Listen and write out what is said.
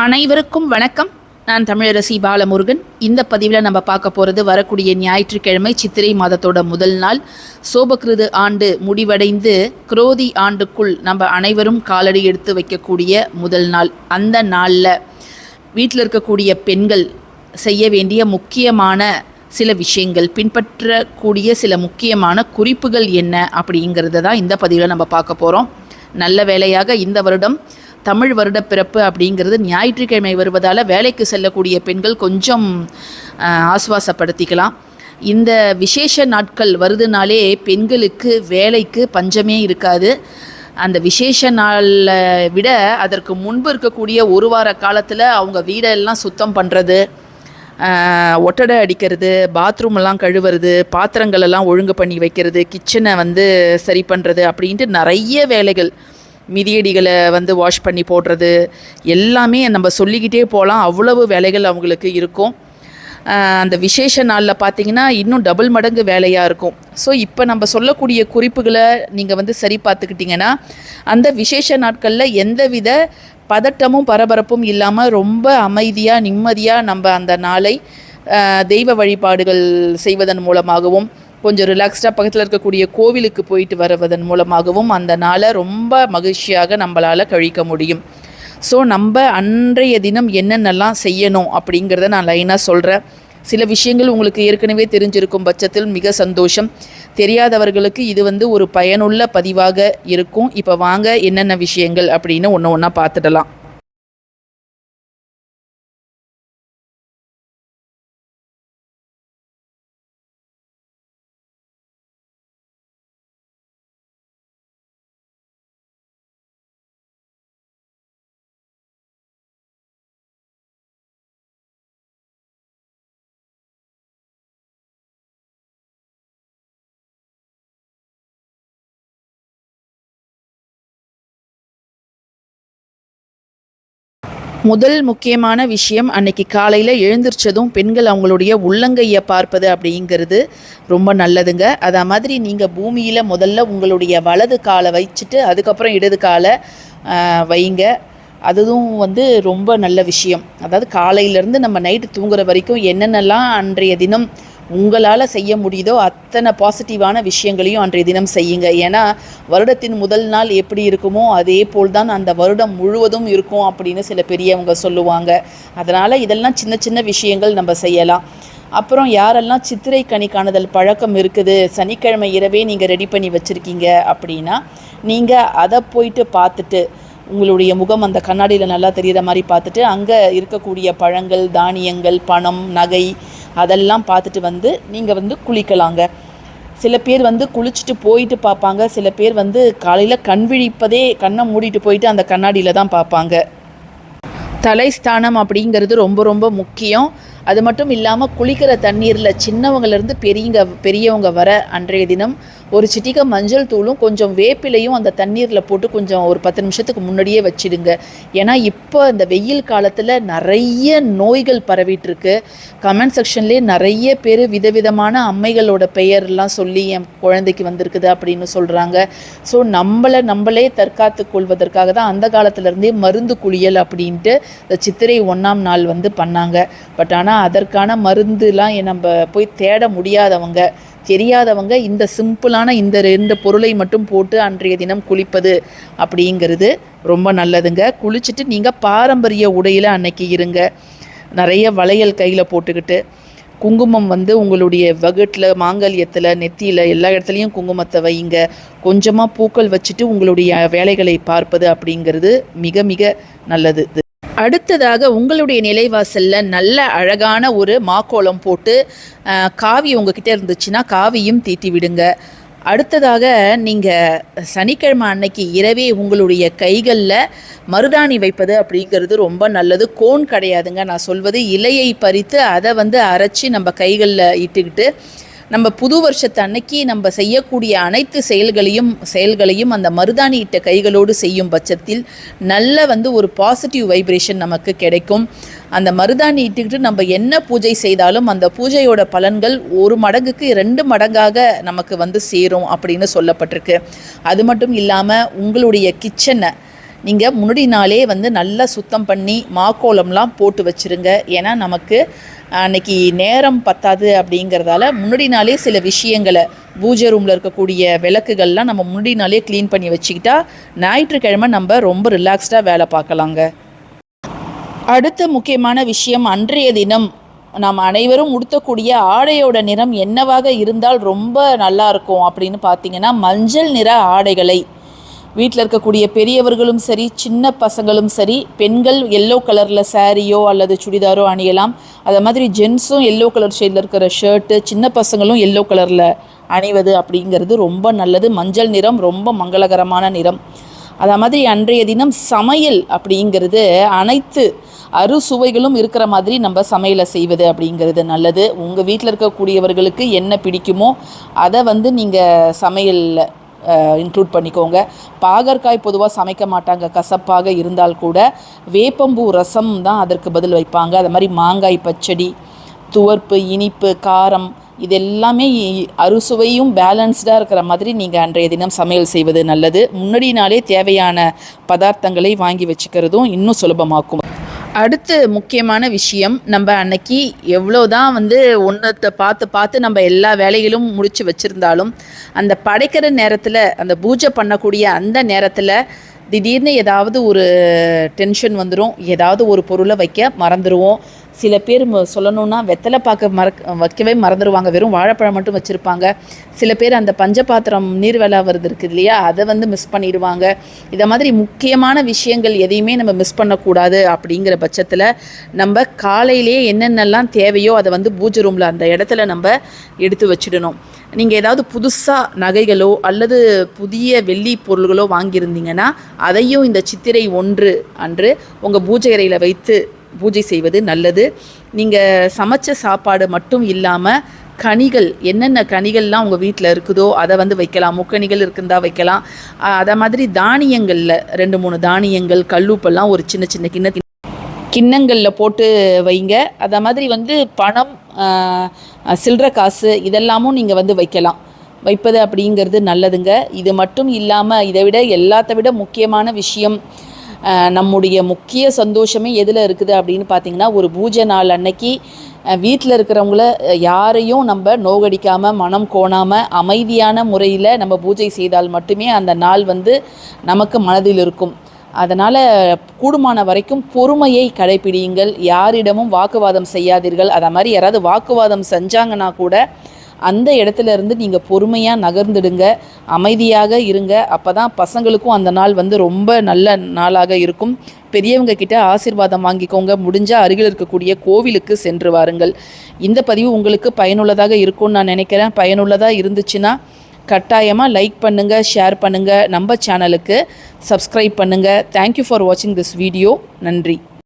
அனைவருக்கும் வணக்கம். நான் தமிழரசி பாலமுருகன். இந்த பதிவில் நம்ம பார்க்க போகிறது வரக்கூடிய ஞாயிற்றுக்கிழமை சித்திரை மாதத்தோட முதல் நாள். சோபகிருது ஆண்டு முடிவடைந்து குரோதி ஆண்டுக்குள் நம்ம அனைவரும் காலடி எடுத்து வைக்கக்கூடிய முதல் நாள். அந்த நாளில் வீட்டில் இருக்கக்கூடிய பெண்கள் செய்ய வேண்டிய முக்கியமான சில விஷயங்கள் பின்பற்றக்கூடிய சில முக்கியமான குறிப்புகள் என்ன அப்படிங்கிறத தான் இந்த பதிவில் நம்ம பார்க்க போகிறோம் நல்ல வேலையாக இந்த வருடம் தமிழ் வருட பிறப்பு அப்படிங்கிறது ஞாயிற்றுக்கிழமை வருவதால் வேலைக்கு செல்லக்கூடிய பெண்கள் கொஞ்சம் ஆசுவாசப்படுத்திக்கலாம். இந்த விசேஷ நாட்கள் வருதுனாலே பெண்களுக்கு வேலைக்கு பஞ்சமே இருக்காது. அந்த விசேஷ நாளை விட அதற்கு முன்பு இருக்கக்கூடிய ஒரு வார காலத்தில் அவங்க வீடெல்லாம் சுத்தம் பண்ணுறது ஒட்டடை அடிக்கிறது பாத்ரூம் எல்லாம் கழுவுறது பாத்திரங்கள் எல்லாம் ஒழுங்கு பண்ணி வைக்கிறது கிச்சனை வந்து சரி பண்ணுறது அப்படின்ட்டு நிறைய வேலைகள். மிதியடிகளை வந்து வாஷ் பண்ணி போடுறது எல்லாமே நம்ம சொல்லிக்கிட்டே போகலாம். அவ்வளவு வேலைகள் அவங்களுக்கு இருக்கும். அந்த விசேஷ நாளில் பார்த்தீங்கன்னா இன்னும் டபுள் மடங்கு வேலையாக இருக்கும். ஸோ இப்போ நம்ம சொல்லக்கூடிய குறிப்புகளை நீங்கள் வந்து சரி பார்த்துக்கிட்டிங்கன்னா அந்த விசேஷ நாட்களில் எந்தவித பதட்டமும் பரபரப்பும் இல்லாமல் ரொம்ப அமைதியாக நிம்மதியாக நம்ம அந்த நாளை தெய்வ வழிபாடுகள் செய்வதன் மூலமாகவும் கொஞ்சம் ரிலாக்ஸ்டாக பக்கத்தில் இருக்கக்கூடிய கோவிலுக்கு போயிட்டு வருவதன் மூலமாகவும் அந்த நாளை ரொம்ப மகிழ்ச்சியாக நம்மளால் கழிக்க முடியும். ஸோ நம்ம அன்றைய தினம் என்னென்னலாம் செய்யணும் அப்படிங்கிறத நான் லைனாக சொல்கிறேன் சில விஷயங்கள் உங்களுக்கு ஏற்கனவே தெரிஞ்சிருக்கும் பட்சத்தில் மிக சந்தோஷம். தெரியாதவர்களுக்கு இது வந்து ஒரு பயனுள்ள பதிவாக இருக்கும். இப்போ வாங்க என்னென்ன விஷயங்கள் அப்படின்னு ஒன்று ஒன்றா பார்த்துடலாம். முதல் முக்கியமான விஷயம் அன்னைக்கு காலையில் எழுந்திரிச்சதும் பெண்கள் அவங்களுடைய உள்ளங்கையை பார்ப்பது அப்படிங்கிறது ரொம்ப நல்லதுங்க. அதே மாதிரி நீங்கள் பூமியில் முதல்ல உங்களுடைய வலது காலை வச்சுட்டு அதுக்கப்புறம் இடது காலை வைங்க. அதுவும் வந்து ரொம்ப நல்ல விஷயம். அதாவது காலையிலேருந்து நம்ம நைட்டு தூங்குற வரைக்கும் என்னென்னலாம் அன்றைய தினம் உங்களால் செய்ய முடியுதோ அத்தனை பாசிட்டிவான விஷயங்களையும் அன்றைய தினம் செய்யுங்க. ஏன்னா வருடத்தின் முதல் நாள் எப்படி இருக்குமோ அதே போல் தான் அந்த வருடம் முழுவதும் இருக்கும் அப்படின்னு சில பெரியவங்க சொல்லுவாங்க. அதனால் இதெல்லாம் சின்ன சின்ன விஷயங்கள் நம்ம செய்யலாம். அப்புறம் யாரெல்லாம் சித்திரை கனி காணுதல் பழக்கம் இருக்குது சனிக்கிழமை இரவே நீங்கள் ரெடி பண்ணி வச்சுருக்கீங்க அப்படின்னா நீங்கள் அதை போயிட்டு பார்த்துட்டு உங்களுடைய முகம் அந்த கண்ணாடியில் நல்லா தெரிகிற மாதிரி பார்த்துட்டு அங்கே இருக்கக்கூடிய பழங்கள் தானியங்கள் பணம் நகை அதெல்லாம் பார்த்துட்டு வந்து நீங்கள் வந்து குளிக்கலாங்க. சில பேர் வந்து குளிச்சுட்டு போயிட்டு பார்ப்பாங்க. சில பேர் வந்து காலையில் கண் விழிப்பதே கண்ணை மூடிட்டு போயிட்டு அந்த கண்ணாடியில் தான் பார்ப்பாங்க. தலைஸ்தானம் அப்படிங்கிறது ரொம்ப ரொம்ப முக்கியம். அது மட்டும் இல்லாமல் குளிக்கிற தண்ணீரில் சின்னவங்கலேருந்து பெரியங்க பெரியவங்க வர அன்றைய தினம் ஒரு சிட்டிகை மஞ்சள் தூளும் கொஞ்சம் வேப்பிலையும் அந்த தண்ணீரில் போட்டு கொஞ்சம் ஒரு பத்து நிமிஷத்துக்கு முன்னாடியே வச்சிடுங்க. ஏன்னா இப்போ இந்த வெயில் காலத்தில் நிறைய நோய்கள் பரவிட்டுருக்கு. கமெண்ட் செக்ஷன்லேயே நிறைய பேர் விதவிதமான அம்மைகளோட பெயர்லாம் சொல்லி என் குழந்தைக்கு வந்திருக்குது அப்படின்னு சொல்கிறாங்க ஸோ நம்மளை நம்மளே தற்காத்து கொள்வதற்காக தான் அந்த காலத்துலேருந்தே மருந்து குளியல் அப்படின்ட்டு இந்த சித்திரை ஒன்றாம் நாள் வந்து பண்ணாங்க. பட் ஆனால் அதற்கான மருந்துலாம் நம்ம போய் தேட முடியாதவங்க. தெரியாதவங்க இந்த சிம்பிளான இந்த ரெண்டு பொருளை மட்டும் போட்டு அன்றைய தினம் குளிப்பது அப்படிங்கிறது ரொம்ப நல்லதுங்க. குளிச்சுட்டு நீங்கள் பாரம்பரிய உடையில் அன்னைக்கு இருங்க. நிறைய வளையல் கையில் போட்டுக்கிட்டு குங்குமம் வந்து உங்களுடைய வகுட்டில் மாங்கல்யத்தில் நெத்தியில் எல்லா இடத்துலையும் குங்குமத்தை வைங்க கொஞ்சமாக பூக்கள் வச்சுட்டு உங்களுடைய வேலைகளை பார்ப்பது அப்படிங்கிறது மிக மிக நல்லது. அடுத்ததாக உங்களுடைய நிலைவாசலில் நல்ல அழகான ஒரு மாக்கோலம் போட்டு காவி உங்ககிட்ட இருந்துச்சுன்னா காவியும் தீட்டி விடுங்க. அடுத்ததாக நீங்கள் சனிக்கிழமை அன்னைக்கு இரவே உங்களுடைய கைகளில் மருதாணி வைப்பது அப்படிங்கிறது ரொம்ப நல்லது. கோன் கிடையாதுங்க. நான் சொல்வது இலையை பறித்து அதை வந்து அரைச்சி நம்ம கைகளில் இட்டுக்கிட்டு நம்ம புது வருஷத்து அன்னைக்கு நம்ம செய்யக்கூடிய அனைத்து செயல்களையும் செயல்களையும் அந்த மருதாணி இட்ட கைகளோடு செய்யும் பட்சத்தில் நல்ல வந்து ஒரு பாசிட்டிவ் வைப்ரேஷன் நமக்கு கிடைக்கும். அந்த மருதாணி இட்டுக்கிட்டு நம்ம என்ன பூஜை செய்தாலும் அந்த பூஜையோட பலன்கள் ஒரு மடங்குக்கு ரெண்டு மடங்காக நமக்கு வந்து சேரும் அப்படின்னு சொல்லப்பட்டிருக்கு. அது மட்டும் இல்லாமல் உங்களுடைய கிச்சனை நீங்கள் முன்னாடி நாளே வந்து நல்லா சுத்தம் பண்ணி மாக்கோலம்லாம் போட்டு வச்சுருங்க. ஏன்னா நமக்கு அன்னைக்கு நேரம் பத்தாது அப்படிங்கிறதால முன்னாடி நாளே சில விஷயங்களை பூஜை ரூமில் இருக்கக்கூடிய விளக்குகள்லாம் நம்ம முன்னாடி நாளே க்ளீன் பண்ணி வச்சுக்கிட்டா ஞாயிற்றுக்கிழமை நம்ம ரொம்ப ரிலாக்ஸ்டாக வேலை பார்க்கலாங்க. அடுத்த முக்கியமான விஷயம் அன்றைய தினம் நாம் அனைவரும் உடுத்தக்கூடிய ஆடையோட நிறம் என்னவாக இருந்தால் ரொம்ப நல்லா இருக்கும் அப்படின்னு பார்த்தீங்கன்னா மஞ்சள் நிற ஆடைகளை வீட்டில் இருக்கக்கூடிய பெரியவர்களும் சரி சின்ன பசங்களும் சரி பெண்கள் எல்லோ கலரில் சாரியோ அல்லது சுடிதாரோ அணியலாம். அதை மாதிரி ஜென்ஸும் எல்லோ கலர் ஷேடில் இருக்கிற ஷர்ட்டு சின்ன பசங்களும் எல்லோ கலரில் அணிவது அப்படிங்கிறது ரொம்ப நல்லது. மஞ்சள் நிறம் ரொம்ப மங்களகரமான நிறம். அதே மாதிரி அன்றைய தினம் சமையல் அப்படிங்கிறது அனைத்து அறுசுவைகளும் இருக்கிற மாதிரி நம்ம சமையலை செய்வது அப்படிங்கிறது நல்லது. உங்கள் வீட்டில் இருக்கக்கூடியவர்களுக்கு என்ன பிடிக்குமோ அதை வந்து நீங்கள் சமையலில் இன்க்ளூட் பண்ணிக்கோங்க. பாகற்காய் பொதுவாக சமைக்க மாட்டாங்க. கசப்பாக இருந்தால் கூட வேப்பம்பூ ரசம் தான் அதற்கு பதில் வைப்பாங்க. அது மாதிரி மாங்காய் பச்சடி துவர்ப்பு இனிப்பு காரம் இது எல்லாமே அறுசுவையும் பேலன்ஸ்டாக இருக்கிற மாதிரி நீங்கள் அன்றைய தினம் சமையல் செய்வது நல்லது. முன்னாடி நாளே தேவையான பதார்த்தங்களை வாங்கி வச்சுக்கிறதும் இன்னும் சுலபமாக்கும். அடுத்து முக்கியமான விஷயம் நம்ம அன்னைக்கு எவ்வளோ தான் வந்து ஒன்றத்தை பார்த்து பார்த்து நம்ம எல்லா வேலைகளும் முடித்து வச்சுருந்தாலும் அந்த படைக்கிற நேரத்தில் அந்த பூஜை பண்ணக்கூடிய அந்த நேரத்தில் திடீர்னு ஏதாவது ஒரு டென்ஷன் வந்துடும் ஏதாவது ஒரு பொருளை வைக்க மறந்துடுவோம் சில பேர் சொல்லணும்னா வெத்தலை பார்க்க மறக் வைக்கவே மறந்துடுவாங்க வெறும் வாழைப்பழம் மட்டும் வச்சுருப்பாங்க. சில பேர் அந்த பஞ்சபாத்திரம் நீர் வேலை வருது இருக்குது இல்லையா? அதை வந்து மிஸ் பண்ணிடுவாங்க. இதை மாதிரி முக்கியமான விஷயங்கள் எதையுமே நம்ம மிஸ் பண்ணக்கூடாது அப்படிங்கிற பட்சத்தில் நம்ம காலையிலேயே என்னென்னலாம் தேவையோ அதை வந்து பூஜை ரூமில் அந்த இடத்துல நம்ம எடுத்து வச்சிடணும். நீங்கள் ஏதாவது புதுசாக நகைகளோ அல்லது புதிய வெள்ளி பொருள்களோ வாங்கியிருந்தீங்கன்னா அதையும் இந்த சித்திரை ஒன்று அன்று உங்கள் பூஜை அறையில் வைத்து பூஜை செய்வது நல்லது. நீங்கள் சமைச்ச சாப்பாடு மட்டும் இல்லாமல் கனிகள் என்னென்ன கனிகள்லாம் உங்கள் வீட்டில் இருக்குதோ அதை வந்து வைக்கலாம். முக்கணிகள் இருக்குந்தா வைக்கலாம். அதை மாதிரி தானியங்களில் ரெண்டு மூணு தானியங்கள் கல்லூப்பெல்லாம் ஒரு சின்ன சின்ன கிண்ண கிண்ணங்களில் போட்டு வைங்க. அதை மாதிரி வந்து பணம் சில்லற காசு இதெல்லாமும் நீங்கள் வந்து வைக்கலாம். வைப்பது அப்படிங்கிறது நல்லதுங்க. இது மட்டும் இல்லாமல் இதை விட எல்லாத்த விட முக்கியமான விஷயம் நம்முடைய முக்கிய சந்தோஷமே எதில் இருக்குது அப்படின்னு பார்த்தீங்கன்னா ஒரு பூஜை நாள் அன்னைக்கு வீட்டில் இருக்கிறவங்கள யாரையும் நம்ம நோகடிக்காமல் மனம் கோணாமல் அமைதியான முறையில் நம்ம பூஜை செய்தால் மட்டுமே அந்த நாள் வந்து நமக்கு மனதில் இருக்கும். அதனால் கூடுமான வரைக்கும் பொறுமையை கடைப்பிடியுங்கள் யாரிடமும் வாக்குவாதம் செய்யாதீர்கள். அதை மாதிரி யாராவது வாக்குவாதம் செஞ்சாங்கன்னா கூட அந்த இடத்துல இருந்து நீங்கள் பொறுமையாக நகர்ந்துடுங்க அமைதியாக இருங்க. அப்போ தான் பசங்களுக்கும் அந்த நாள் வந்து ரொம்ப நல்ல நாளாக இருக்கும். பெரியவங்க கிட்ட ஆசீர்வாதம் வாங்கிக்கோங்க. முடிஞ்சால் அருகில் இருக்கக்கூடிய கோவிலுக்கு சென்று வாருங்கள். இந்த பதிவு உங்களுக்கு பயனுள்ளதாக இருக்கும்னு நான் நினைக்கிறேன். பயனுள்ளதாக இருந்துச்சுன்னா கட்டாயமாக லைக் பண்ணுங்கள் ஷேர் பண்ணுங்கள் நம்ம சேனலுக்கு சப்ஸ்கிரைப் பண்ணுங்கள் தேங்க்யூ ஃபார் வாட்சிங் திஸ் வீடியோ நன்றி.